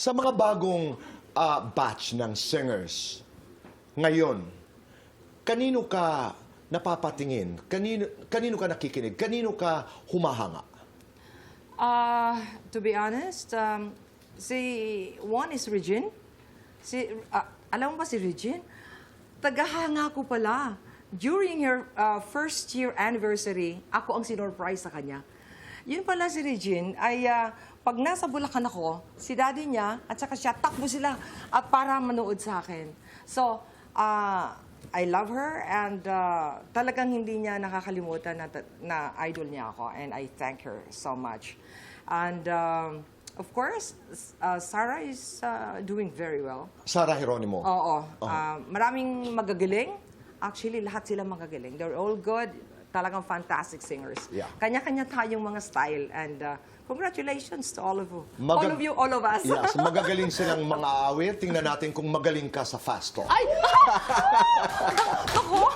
Sa mga bagong ah, batch ng singers, ngayon, kanino ka napapatingin? Kanino, kanino ka nakikinig? Kanino ka humahanga? Uh, to be honest, um, si one is Regine. Si, ah, alam mo ba si Regine? Tagahanga ko pala. During her uh, first year anniversary, ako ang sinurprise sa kanya. Yun pala si Regine ay ah, pag nasa Bulacan ako, si daddy niya at saka siya, takbo sila at para manood sa akin. So, ah, I love her and uh, talagang hindi niya nakakalimutan na, na idol niya ako and I thank her so much. And um, of course, s- uh, Sarah is uh, doing very well. Sarah Geronimo. Oo. Uh, maraming magagaling. Actually, lahat sila magagaling. They're all good. Talagang fantastic singers. Yeah. Kanya-kanya tayong mga style. And uh, congratulations to all of you. Magag- all of you, all of us. Yes, magagaling silang mga awit. Tingnan natin kung magaling ka sa fast talk. Ay! Ako!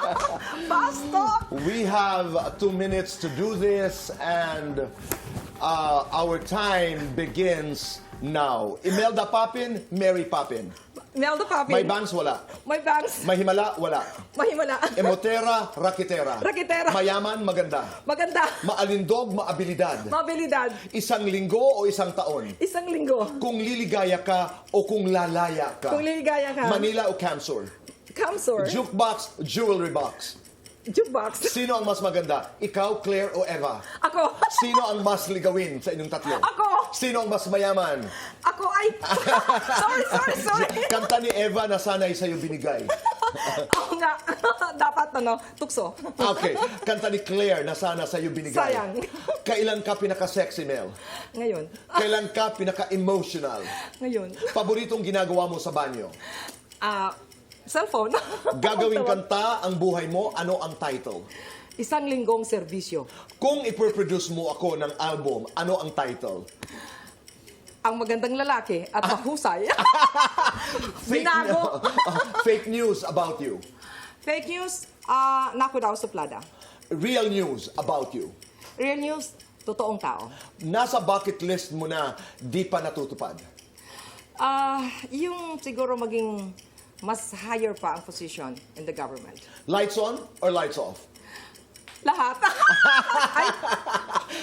Pasto! We have two minutes to do this, and uh, our time begins now. Imelda Papin, Mary Papin. Nelda Papin. May bangs, wala. May bangs. May himala, wala. Mahimala. Emotera, rakitera. Rakitera. Mayaman, maganda. Maganda. Maalindog, maabilidad. Mabilidad. Isang linggo o isang taon. Isang linggo. Kung liligaya ka o kung lalaya ka. Kung liligaya ka. Manila o Camsor. Kamsor. Jukebox, jewelry box. Jukebox. Sino ang mas maganda? Ikaw, Claire o Eva? Ako. Sino ang mas ligawin sa inyong tatlo? Ako. Sino ang mas mayaman? Ako ay... sorry, sorry, sorry. Kanta ni Eva na sana'y sa'yo binigay. Ako nga. Dapat, ano, tukso. Okay. Kanta ni Claire na sana sa'yo binigay. Sayang. Kailan ka pinaka-sexy, Mel? Ngayon. Kailan ka pinaka-emotional? Ngayon. Paboritong ginagawa mo sa banyo? Ah, cellphone. Gagawing kanta ang buhay mo, ano ang title? Isang linggong serbisyo. Kung ipoproduce mo ako ng album, ano ang title? Ang magandang lalaki at mahusay. Fake, Binago. fake news about you. Fake news, ah, naku daw suplada. Real news about you. Real news, totoong tao. Nasa bucket list mo na di pa natutupad. Ah, yung siguro maging mas higher pa ang position in the government. Lights on or lights off? Lahat. Ay,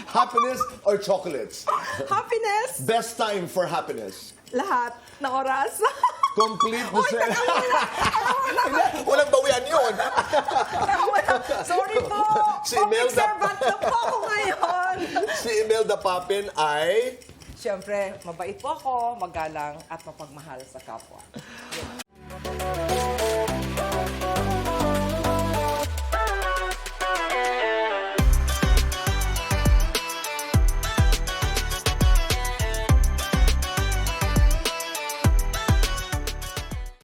Happiness or chocolates? happiness. Best time for happiness. Lahat na oras. Complete the Uy, set. teka muna. Walang bawian yun. Sorry po. Si Public Imelda. servant na po ako ngayon. Si Imelda Papin ay... Siyempre, mabait po ako, magalang at mapagmahal sa kapwa. Thank you.